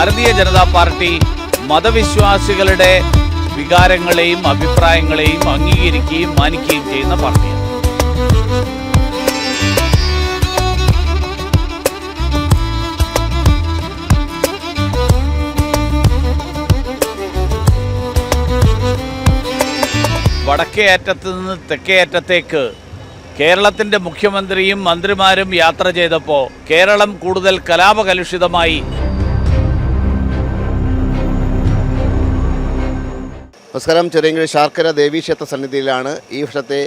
Bharatiya Janata party മതവിശ്വാസികളുടെ വികാരങ്ങളെയും അഭിപ്രായങ്ങളെയും അംഗീകരിക്കുകയും മാനിക്കുകയും ചെയ്യുന്ന പാർട്ടിയാണ്. വടക്കേ അറ്റത്ത് നിന്ന് തെക്കേ അറ്റത്തേക്ക് കേരളത്തിന്റെ മുഖ്യമന്ത്രിയും മന്ത്രിമാരും യാത്ര ചെയ്തപ്പോൾ കേരളം കൂടുതൽ കലാപകലുഷിതമായി നമസ്കാരം. ചെറിയങ്കിഴി ശാർക്കര ദേവീക്ഷേത്ര സന്നിധിയിലാണ് ഈ വർഷത്തെ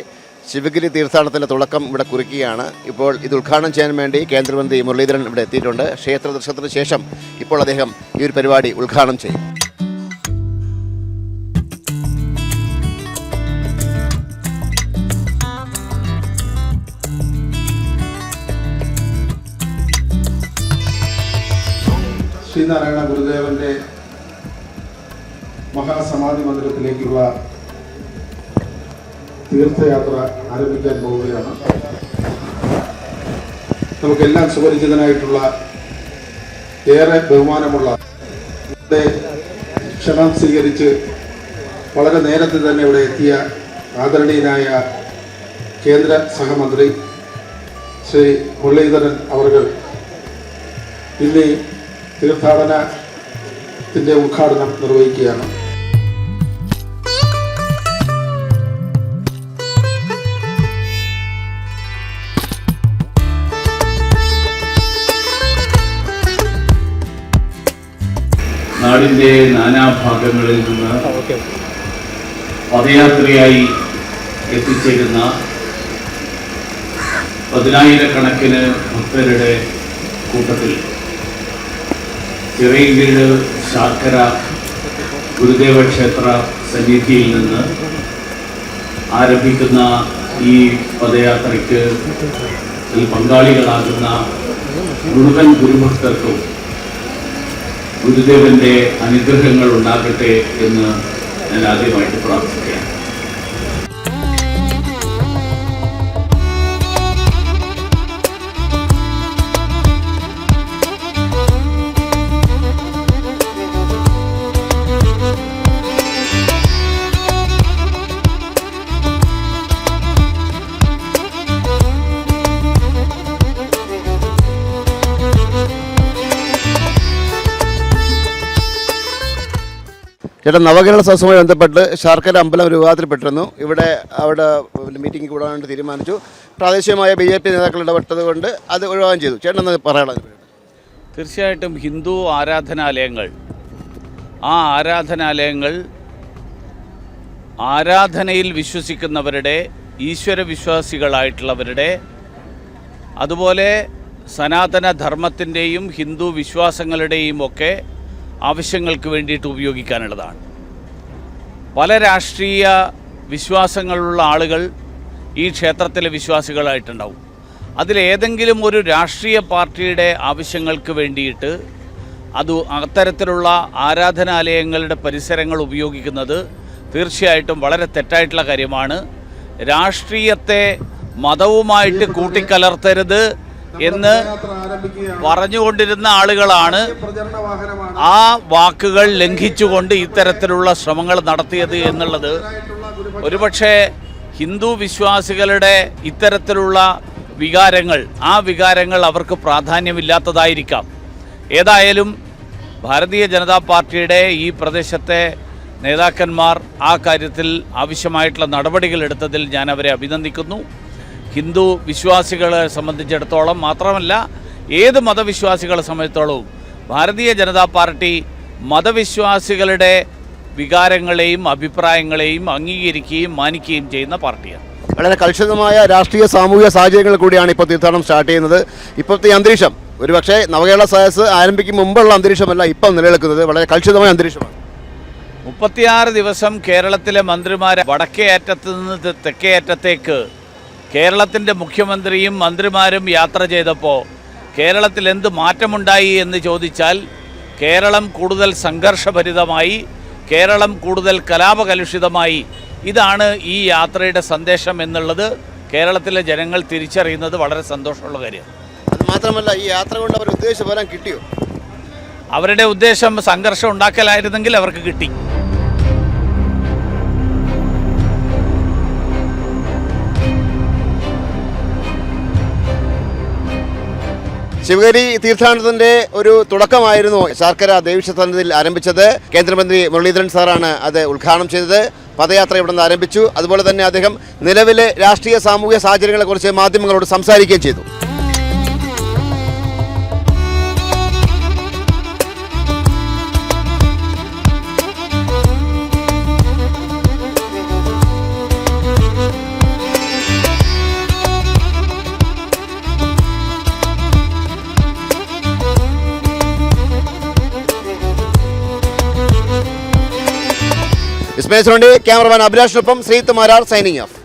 ശിവഗിരി തീർത്ഥാടനത്തിന്റെ തുടക്കം ഇവിടെ കുറിക്കുകയാണ്. ഇപ്പോൾ ഇത് ഉദ്ഘാടനം ചെയ്യാൻ വേണ്ടി കേന്ദ്രമന്ത്രി മുരളീധരൻ ഇവിടെ എത്തിയിട്ടുണ്ട്. ക്ഷേത്ര ദർശനത്തിന് ശേഷം ഇപ്പോൾ അദ്ദേഹം ഈ ഒരു പരിപാടി ഉദ്ഘാടനം ചെയ്യും. ശ്രീനാരായണ ഗുരുദേവന്റെ മഹാസമാധി മന്ദിരത്തിലേക്കുള്ള തീർത്ഥയാത്ര ആരംഭിക്കാൻ പോവുകയാണ്. നമുക്കെല്ലാം സുപരിചിതനായിട്ടുള്ള ഏറെ ബഹുമാനമുള്ള ക്ഷണം സ്വീകരിച്ച് വളരെ നേരത്തെ തന്നെ ഇവിടെ എത്തിയ ആദരണീയനായ കേന്ദ്ര സഹമന്ത്രി ശ്രീ മുരളീധരൻ അവർകൾ ഇന്ന് തീർത്ഥാടനത്തിന്റെ ഉദ്ഘാടനം നിർവഹിക്കുകയാണ്. നാടിന്റെ നാനാഭാഗങ്ങളിൽ നിന്ന് പദയാത്രയായി എത്തിച്ചേരുന്ന പതിനായിരക്കണക്കിന് ഭക്തരുടെ കൂട്ടത്തിൽ. ചിറയൻകീഴ് ശാർക്കര ഗുരുദേവ ക്ഷേത്ര സന്നിധിയിൽ നിന്ന് ആരംഭിക്കുന്ന ഈ പദയാത്രയ്ക്ക് പങ്കാളികളാകുന്ന മുഴുവൻ ഗുരുഭക്തർക്കും ഗുരുദേവന്റെ അനുഗ്രഹങ്ങൾ ഉണ്ടാകട്ടെ എന്ന് ഞാൻ ആദ്യമായിട്ട് പ്രാർത്ഥിക്കുകയാണ്. ചേട്ടാ നവകേരള സദസ്സുമായി ബന്ധപ്പെട്ട് ശർക്കര അമ്പലം ഒരു വിവാദത്തിൽപ്പെട്ടിരുന്നു ഇവിടെ അവിടെ മീറ്റിംഗ് കൂടാനായിട്ട് തീരുമാനിച്ചു. പ്രാദേശികമായ ബി ജെ പി നേതാക്കൾ ഇടപെട്ടത് കൊണ്ട് അത് ഒഴിവാൻ ചെയ്തു. ചേട്ടൻ എന്ന് പറയണം തീർച്ചയായിട്ടും ഹിന്ദു ആരാധനാലയങ്ങൾ ആ ആരാധനാലയങ്ങൾ ആരാധനയിൽ വിശ്വസിക്കുന്നവരുടെ ഈശ്വര വിശ്വാസികളായിട്ടുള്ളവരുടെ അതുപോലെ സനാതന ധർമ്മത്തിന്റെയും ഹിന്ദു വിശ്വാസങ്ങളുടെയും ഒക്കെ ആവശ്യങ്ങൾക്ക് വേണ്ടിയിട്ട് ഉപയോഗിക്കാനുള്ളതാണ്. പല രാഷ്ട്രീയ വിശ്വാസങ്ങളുള്ള ആളുകൾ ഈ ക്ഷേത്രത്തിലെ വിശ്വാസികളായിട്ടുണ്ടാവും. അതിലേതെങ്കിലും ഒരു രാഷ്ട്രീയ പാർട്ടിയുടെ ആവശ്യങ്ങൾക്ക് വേണ്ടിയിട്ട് അത് അത്തരത്തിലുള്ള ആരാധനാലയങ്ങളുടെ പരിസരങ്ങൾ ഉപയോഗിക്കുന്നത് തീർച്ചയായിട്ടും വളരെ തെറ്റായിട്ടുള്ള കാര്യമാണ്. രാഷ്ട്രീയത്തെ മതവുമായിട്ട് കൂട്ടിക്കലർത്തരുത് എന്ന് പറഞ്ഞുകൊണ്ടിരുന്ന ആളുകളാണ് ആ വാക്കുകൾ ലംഘിച്ചുകൊണ്ട് ഇത്തരത്തിലുള്ള ശ്രമങ്ങൾ നടത്തിയത് എന്നുള്ളത്. ഒരുപക്ഷെ ഹിന്ദു വിശ്വാസികളുടെ ഇത്തരത്തിലുള്ള വികാരങ്ങൾ ആ വികാരങ്ങൾ അവർക്ക് പ്രാധാന്യമില്ലാത്തതായിരിക്കാം. ഏതായാലും ഭാരതീയ ജനതാ പാർട്ടിയുടെ ഈ പ്രദേശത്തെ നേതാക്കന്മാർ ആ കാര്യത്തിൽ ആവശ്യമായിട്ടുള്ള നടപടികൾ എടുത്തതിൽ ഞാൻ അവരെ അഭിനന്ദിക്കുന്നു. ഹിന്ദു വിശ്വാസികളെ സംബന്ധിച്ചിടത്തോളം മാത്രമല്ല ഏത് മതവിശ്വാസികളെ സംബന്ധിച്ചിടത്തോളവും ഭാരതീയ ജനതാ പാർട്ടി മതവിശ്വാസികളുടെ വികാരങ്ങളെയും അഭിപ്രായങ്ങളെയും അംഗീകരിക്കുകയും മാനിക്കുകയും ചെയ്യുന്ന പാർട്ടിയാണ്. വളരെ കലുഷിതമായ രാഷ്ട്രീയ സാമൂഹിക സാഹചര്യങ്ങൾ കൂടിയാണ് ഇപ്പോൾ തീർത്ഥാടനം സ്റ്റാർട്ട് ചെയ്യുന്നത്. ഇപ്പോഴത്തെ അന്തരീക്ഷം ഒരുപക്ഷെ നവകേരള സദസ് ആരംഭിക്കും മുമ്പുള്ള അന്തരീക്ഷമല്ല ഇപ്പം നിലനിൽക്കുന്നത്. വളരെ കലുഷിതമായ അന്തരീക്ഷമാണ്. മുപ്പത്തിയാറ് ദിവസം കേരളത്തിലെ മന്ത്രിമാരെ വടക്കേ അറ്റത്ത് നിന്ന് തെക്കേ അറ്റത്തേക്ക് കേരളത്തിന്റെ മുഖ്യമന്ത്രിയും മന്ത്രിമാരും യാത്ര ചെയ്തപ്പോൾ കേരളത്തിൽ എന്ത് മാറ്റമുണ്ടായി എന്ന് ചോദിച്ചാൽ കേരളം കൂടുതൽ സംഘർഷഭരിതമായി കേരളം കൂടുതൽ കലാപകലുഷിതമായി. ഇതാണ് ഈ യാത്രയുടെ സന്ദേശം എന്നുള്ളത് കേരളത്തിലെ ജനങ്ങൾ തിരിച്ചറിയുന്നത് വളരെ സന്തോഷമുള്ള കാര്യമാണ് മാത്രമല്ല ഈ യാത്ര കൊണ്ട് അവർ ഉദ്ദേശിച്ച ഫലം കിട്ടിയോ? അവരുടെ ഉദ്ദേശം സംഘർഷം ഉണ്ടാക്കലായിരുന്നെങ്കിൽ അവർക്ക് കിട്ടി. ശിവഗിരി തീർത്ഥാടനത്തിന്റെ ഒരു തുടക്കമായിരുന്നു ശർക്കര ദേവീക്ഷേത്രത്തിൽ ആരംഭിച്ചത്. കേന്ദ്രമന്ത്രി മുരളീധരൻ സാറാണ് അത് ഉദ്ഘാടനം ചെയ്തത്. പദയാത്ര ഇവിടെ നിന്ന് ആരംഭിച്ചു. അതുപോലെ തന്നെ അദ്ദേഹം നിലവിലെ രാഷ്ട്രീയ സാമൂഹിക സാഹചര്യങ്ങളെക്കുറിച്ച് മാധ്യമങ്ങളോട് സംസാരിക്കുകയും ചെയ്തു. വിസ്മയ ക്യാമറമാൻ അഭിലാഷിനൊപ്പം ശ്രീത്ത് മാരാർ സൈനിങ് ഓഫ്